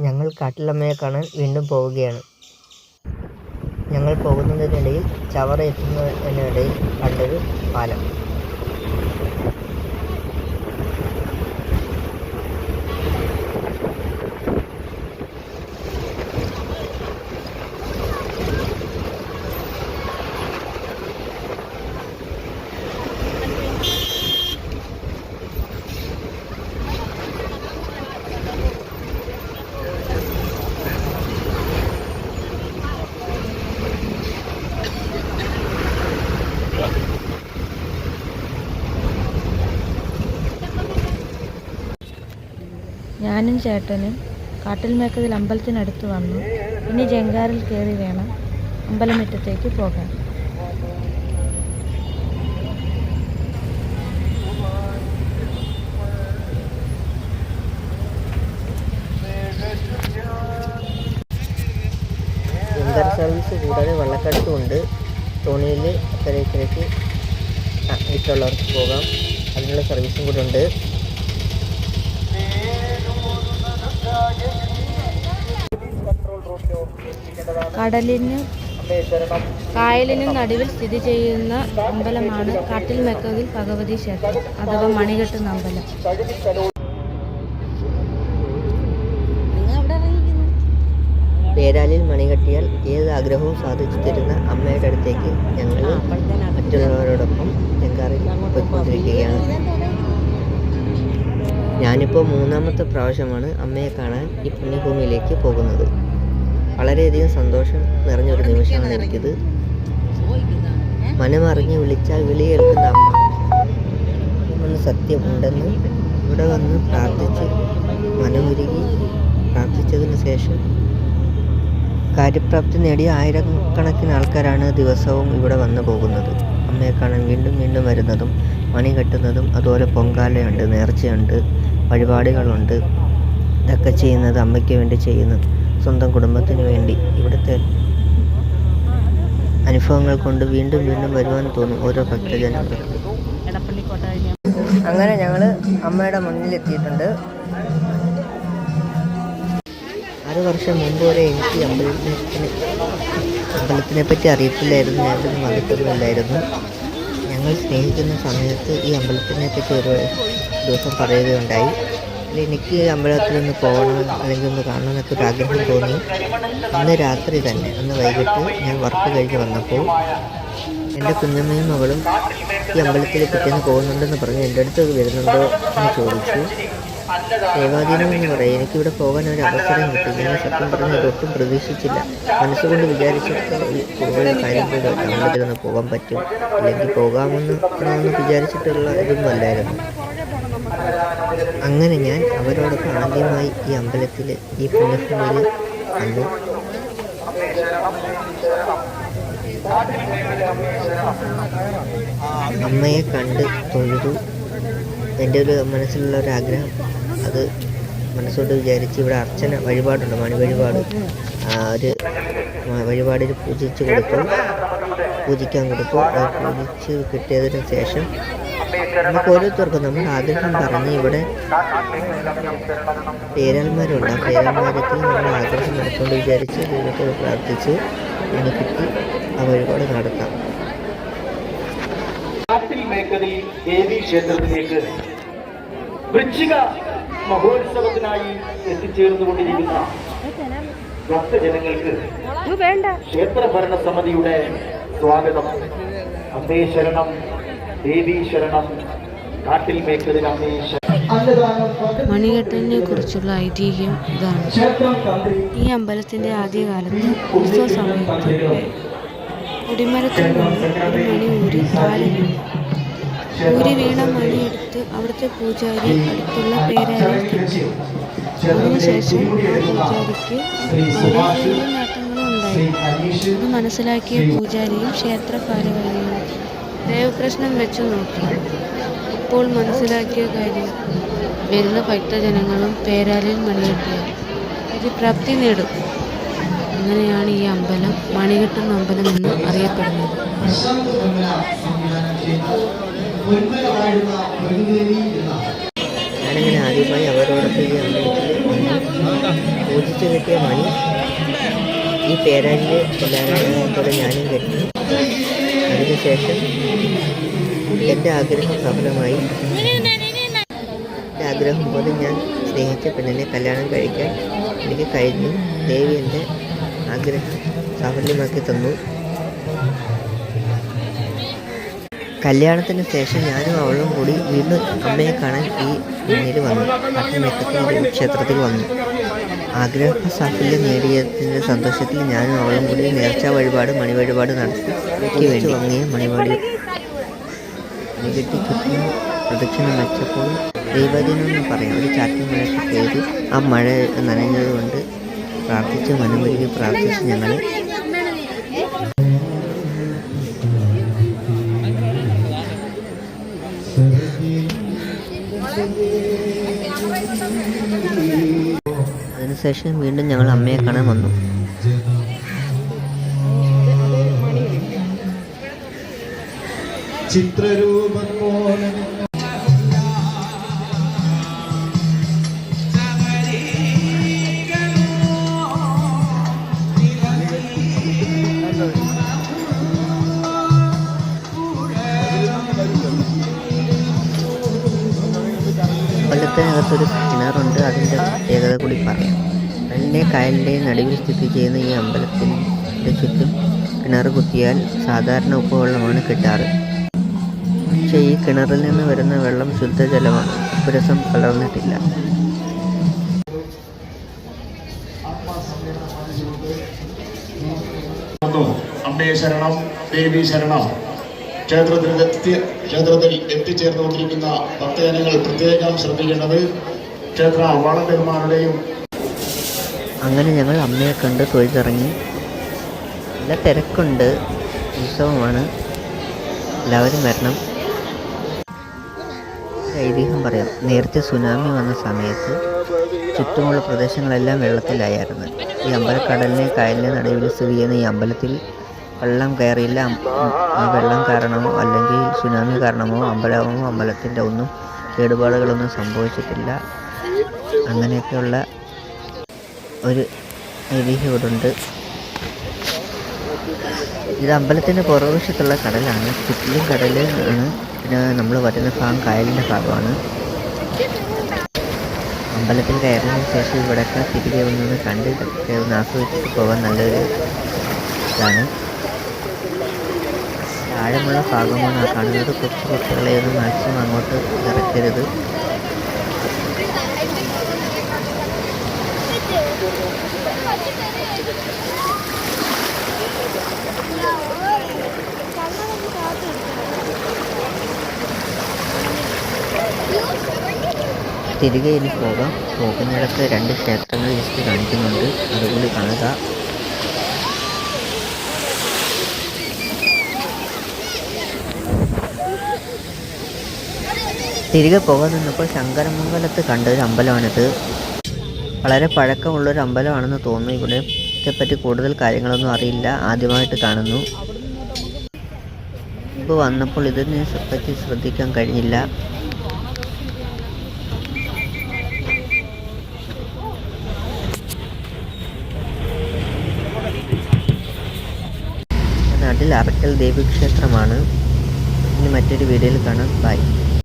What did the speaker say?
ഞങ്ങൾ കാട്ടിലമ്മയെ കാണാൻ വീണ്ടും പോവുകയാണ്. ഞങ്ങൾ പോകുന്നതിനിടയിൽ ചവറ എത്തുന്നതിനിടയിൽ കണ്ടൊരു പാലം. ഞാനും ചേട്ടനും കാട്ടിൽ മേക്കതിൽ അമ്പലത്തിനടുത്ത് വന്നു. ഇനി ജങ്കാറിൽ കയറി വേണം. അമ്പലമുറ്റത്തേക്ക് പോകാൻ. സർവീസ് കൂടാതെ വള്ളക്കടത്തും ഉണ്ട്. തോണിയിൽ അക്കരയ്ക്കരയ്ക്ക് ഇഷ്ടമുള്ളവർക്ക് പോകാം. അതിനുള്ള സർവീസും കൂടെ ഉണ്ട്. കടലിന് കായലിനും നടുവിൽ സ്ഥിതി ചെയ്യുന്ന അമ്പലമാണ് കാട്ടിൽ മെക്കതിൽ ഭഗവതി ക്ഷേത്രം അഥവാ മണികെട്ടുന്ന അമ്പലം. പേരാലിൽ മണികെട്ടിയാൽ ഏത് ആഗ്രഹവും സാധിച്ചു തരുന്ന അമ്മയുടെ അടുത്തേക്ക് ഞങ്ങൾ മറ്റുള്ളവരോടൊപ്പം ജങ്കാറിൽ പോയിക്കൊണ്ടിരിക്കുകയാണ്. ഞാനിപ്പോൾ മൂന്നാമത്തെ പ്രാവശ്യമാണ് അമ്മയെ കാണാൻ ഈ പുണ്യഭൂമിയിലേക്ക് പോകുന്നത്. വളരെയധികം സന്തോഷം നിറഞ്ഞൊരു നിമിഷമാണ് എനിക്കിത്. മനമറിഞ്ഞ് വിളിച്ചാൽ വിളി അമ്മ. ഒന്ന് സത്യമുണ്ടെന്ന് ഇവിടെ വന്ന് പ്രാർത്ഥിച്ച് മനമുരുകി പ്രാർത്ഥിച്ചതിന് ശേഷം കാര്യപ്രാപ്തി നേടിയ ആയിരക്കണക്കിന് ആൾക്കാരാണ് ദിവസവും ഇവിടെ വന്നു പോകുന്നത്. അമ്മയെ കാണാൻ വീണ്ടും വീണ്ടും വരുന്നതും മണി കെട്ടുന്നതും അതുപോലെ പൊങ്കാലയുണ്ട് നേർച്ചയുണ്ട് വഴിപാടുകളുണ്ട്. ഇതൊക്കെ ചെയ്യുന്നത് അമ്മയ്ക്ക് വേണ്ടി ചെയ്യുന്നു സ്വന്തം കുടുംബത്തിന് വേണ്ടി ഇവിടുത്തെ അനുഭവങ്ങൾ കൊണ്ട് വീണ്ടും വീണ്ടും വരുവാൻ തോന്നും ഓരോ ഭക്തജനങ്ങൾക്ക് അങ്ങനെ ഞങ്ങൾ അമ്മയുടെ മുന്നിലെത്തിയിട്ടുണ്ട്. ആറ് വർഷം മുമ്പ് വരെ എനിക്ക് അമ്പലത്തിനെ അമ്പലത്തിനെ പറ്റി അറിയത്തില്ലായിരുന്നു. ഞാനൊന്നും വന്നിട്ടൊന്നുമില്ലായിരുന്നു. ഞങ്ങൾ സ്നേഹിക്കുന്ന സമയത്ത് ഈ അമ്പലത്തിനെ പറ്റി ഒരു ദിവസം പറയുകയുണ്ടായി. എനിക്ക് ഒന്ന് പോകണം അല്ലെങ്കിൽ ഒന്ന് കാണണം എന്നൊക്കെ ഒരു ആഗ്രഹം തോന്നി. അന്ന് രാത്രി തന്നെ അന്ന് വൈകിട്ട് ഞാൻ വർക്ക് കഴിഞ്ഞ് വന്നപ്പോൾ എന്റെ കുഞ്ഞമ്മയും മകളും ഈ അമ്പലത്തിൽ പിറ്റേന്ന് പോകുന്നുണ്ടെന്ന് പറഞ്ഞ് എന്റെ അടുത്ത് വരുന്നുണ്ടോ എന്ന് ചോദിച്ചു. ദേവാധീനം എന്ന് പറയും എനിക്കിവിടെ പോകാൻ ഒരു അവസരം കിട്ടി. ഞാൻ സത്യം പറഞ്ഞ് ഇതൊട്ടും പ്രതീക്ഷിച്ചില്ല. മനസ്സുകൊണ്ട് വിചാരിച്ചിട്ട് കൂടുതൽ കാര്യം കൂടെ അമ്പലത്തിലൊന്ന് പോകാൻ പറ്റും. അല്ലെങ്കിൽ പോകാമെന്ന് വിചാരിച്ചിട്ടുള്ള ഇതൊന്നും അല്ലായിരുന്നു. അങ്ങനെ ഞാൻ അവരോടൊപ്പം ആദ്യമായി ഈ അമ്പലത്തിൽ ഈ പുണ്യഭൂമിയിൽ കണ്ടു. അമ്മയെ കണ്ട് തൊഴുതു. എന്റെ ഒരു മനസ്സിലുള്ള ഒരു ആഗ്രഹം അത് മനസ്സോട് വിചാരിച്ച് ഇവിടെ അർച്ചന വഴിപാടുണ്ട് മണി വഴിപാട്. ഒരു വഴിപാടിൽ പൂജിച്ച് കൊടുക്കും പൂജിക്കാൻ കൊടുക്കും അത് പൂജിച്ച് കിട്ടിയതിന് ശേഷം നമുക്ക് ഓരോരുത്തർക്കും നമ്മൾ ആഗ്രഹം പറഞ്ഞ് ഇവിടെ പേരന്മാരുണ്ട്. ആ പേരന്മാരത്തിൽ നമ്മൾ ആഗ്രഹം നടത്തുകൊണ്ട് വിചാരിച്ച് ദൈവത്തെ പ്രാർത്ഥിച്ച് എനിക്ക് കിട്ടി ആ വഴിപാട് നടത്താം. ദേവീ ക്ഷേത്രത്തിലേക്ക് വൃശ്ചിക മഹോത്സവത്തിനായി എത്തിച്ചേർന്നുകൊണ്ടിരിക്കുന്ന ഭക്തജനങ്ങൾക്ക് ക്ഷേത്ര ഭരണ സമിതിയുടെ സ്വാഗതം. അന്തേ ശരണം. അമ്മേ കുറിച്ചുള്ള ഐതിഹ്യം ഇതാണ്. ക്ഷേത്രം ഈ അമ്പലത്തിന്റെ ആദ്യകാലത്ത് ഉത്സവ സമയത്ത് കൊടിമരത്തിൽ നിന്ന് ഒരു മണി ഊരി താലിൽ ഊരി വീണ മണിയെടുത്ത് അവിടുത്തെ പൂജാരി അടുത്തുള്ള പേരായി അതിനുശേഷം ആ പൂജാരിക്ക് നേട്ടങ്ങളും ഉണ്ടായി. അത് മനസ്സിലാക്കിയ പൂജാരിയും ക്ഷേത്രപാലകരെയും ദേവപ്രശ്നം വെച്ചു നോക്കി. ഇപ്പോൾ മനസ്സിലാക്കിയ കാര്യം വരുന്ന ഭക്തജനങ്ങളും പേരാലിൽ മണികെട്ടിയ ഇത് പ്രാപ്തി നേടും. അങ്ങനെയാണ് ഈ അമ്പലം മണികെട്ടുന്ന അമ്പലം എന്ന് അറിയപ്പെടുന്നത്. ഞാനിങ്ങനെ ആദ്യമായി അവരോടൊപ്പം ഈ അമ്പലത്തിൽ കെട്ടിയ മണി ഈ പേരാലിൽ എല്ലാവരും ഞാനും കെട്ടി. അതിനുശേഷം എന്റെ ആഗ്രഹം സഫലമായി. എന്റെ ആഗ്രഹം പോലെ ഞാൻ സ്നേഹിച്ച പെണ്ണിനെ കല്യാണം കഴിക്കാൻ എനിക്ക് കഴിഞ്ഞു. ദേവി എന്റെ ആഗ്രഹം സാഫല്യമാക്കി തന്നു. കല്യാണത്തിന് ശേഷം ഞാനും അവളും കൂടി വീണ്ടും അമ്മയെ കാണാൻ ഈ മുന്നിൽ വന്നു. പട്ടണത്തിൽ ക്ഷേത്രത്തിൽ വന്നു. ആഗ്രഹ സാഫല്യം നേടിയതിന്റെ സന്തോഷത്തിൽ ഞാനും അവളും കൂടി നേർച്ച വഴിപാട് മണി വഴിപാട് നടത്തി വേണ്ടി വാങ്ങിയ മണിപാടി ചുറ്റും പ്രദക്ഷിണം വെച്ചപ്പോൾ ദൈവദിനം പറയാം. ഒരു ചാറ്റൽ മഴയ്ക്ക് കയറി ആ മഴ നനഞ്ഞതുകൊണ്ട് പ്രാർത്ഥിച്ച് മനമൊരുക്കി പ്രാർത്ഥിച്ച് ഞങ്ങൾ അതിനുശേഷം വീണ്ടും ഞങ്ങൾ അമ്മയെ കാണാൻ വന്നു. ചിത്രരൂപം പോലെ അമ്പലത്തിനകത്തൊരു കിണറുണ്ട്. അതിന്റെ പ്രത്യേകത കൂടി പറയാം. കടലിന്റെ കായലിന്റെയും നടുവിൽ സ്ഥിതി ചെയ്യുന്ന ഈ അമ്പലത്തിന്റെ ചുറ്റും കിണർ കുത്തിയാൽ സാധാരണ ഉപ്പുവെള്ളമാണ് കിട്ടാറ്. പക്ഷേ ഈ കിണറിൽ നിന്ന് വരുന്ന വെള്ളം ശുദ്ധജലമാണ്. ഉപ്പുരസം കലർന്നിട്ടില്ല ശരണം ദേവി ശരണം. ക്ഷേത്രത്തിൽ എത്തി ക്ഷേത്രത്തിൽ എത്തിച്ചേർന്നുകൊണ്ടിരിക്കുന്ന ഭക്തജനങ്ങൾ പ്രത്യേകം ശ്രദ്ധിക്കേണ്ടത് ക്ഷേത്ര വളനിർമ്മാണയുടെയും അങ്ങനെ ഞങ്ങൾ അമ്മയെ കണ്ട് തൊഴുതിറങ്ങി. നല്ല തിരക്കുണ്ട്. ഉത്സവമാണ്. എല്ലാവരും വരണം. ഐതിഹ്യം പറയാം. നേരത്തെ സുനാമി വന്ന സമയത്ത് ചുറ്റുമുള്ള പ്രദേശങ്ങളെല്ലാം വെള്ളത്തിലായിരുന്നു. ഈ അമ്പലക്കടലിനെ കായലിനെ നടുവിൽ സ്ഥിതി ചെയ്യുന്ന ഈ അമ്പലത്തിൽ വെള്ളം കയറിയില്ല. ആ വെള്ളം കാരണമോ അല്ലെങ്കിൽ സുനാമി കാരണമോ അമ്പലമോ അമ്പലത്തിന്റെ ഒന്നും കേടുപാടുകളൊന്നും സംഭവിച്ചിട്ടില്ല. അങ്ങനെയൊക്കെയുള്ള ഒരു ഐതിഹ്യം ഇവിടെ ഉണ്ട് ഇത് അമ്പലത്തിന്റെ പുറകുവശത്തുള്ള കടലാണ്. ചുറ്റിലും കടൽ ആണ് പിന്നെ നമ്മൾ വരുന്ന ഭാഗം കായലിന്റെ ഭാഗമാണ്. അമ്പലത്തിൽ കയറിയതിന് ശേഷം ഇവിടെയൊക്കെ തിരികെ വന്നു കണ്ട് ആസ്വദിച്ചിട്ട് പോകാൻ നല്ലൊരു ഇതാണ്. ആഴമുള്ള ഭാഗമാണ്. കാണുന്നത് കൊച്ചു കുട്ടികളെ ഒന്നും മാക്സിമം അങ്ങോട്ട് ഇറക്കരുത്. തിരികെ ഇനി പോകാം. പോകുന്നിടത്ത് രണ്ട് ക്ഷേത്രങ്ങൾ ജസ്റ്റ് കാണിക്കുന്നുണ്ട്. അതുകൂടി കാണുക. തിരികെ പോകാൻ നിന്നപ്പോൾ ശങ്കരമംഗലത്ത് കണ്ട ഒരു അമ്പലമാണിത്. വളരെ പഴക്കമുള്ളൊരു അമ്പലമാണെന്ന് തോന്നുന്നു. ഇവിടെ ഇതേപ്പറ്റി കൂടുതൽ കാര്യങ്ങളൊന്നും അറിയില്ല. ആദ്യമായിട്ട് കാണുന്നു. ഇപ്പോൾ വന്നപ്പോൾ ഇതിനെ പറ്റി ശ്രദ്ധിക്കാൻ കഴിഞ്ഞില്ല. നാട്ടിൽ അറക്കൽ ദേവീക്ഷേത്രമാണ്. ഇനി മറ്റൊരു വീഡിയോയിൽ കാണാം. ബൈ.